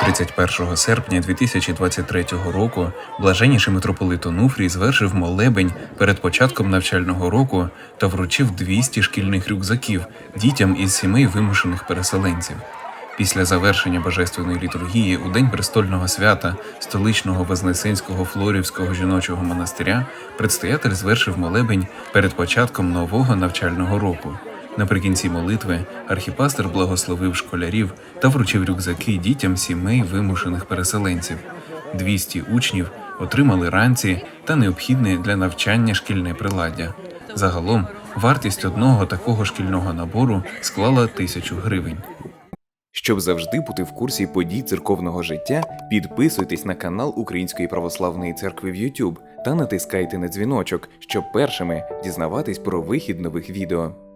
31 серпня 2023 року блаженніший митрополит Онуфрій звершив молебень перед початком навчального року та вручив 200 шкільних рюкзаків дітям із сімей вимушених переселенців. Після завершення божественної літургії у день престольного свята столичного Вознесенського Флорівського жіночого монастиря предстоятель звершив молебень перед початком нового навчального року. Наприкінці молитви архіпастер благословив школярів та вручив рюкзаки дітям сімей вимушених переселенців. 200 учнів отримали ранці та необхідне для навчання шкільне приладдя. Загалом вартість одного такого шкільного набору склала тисячу гривень. Щоб завжди бути в курсі подій церковного життя, підписуйтесь на канал Української православної церкви в YouTube та натискайте на дзвіночок, щоб першими дізнаватись про вихід нових відео.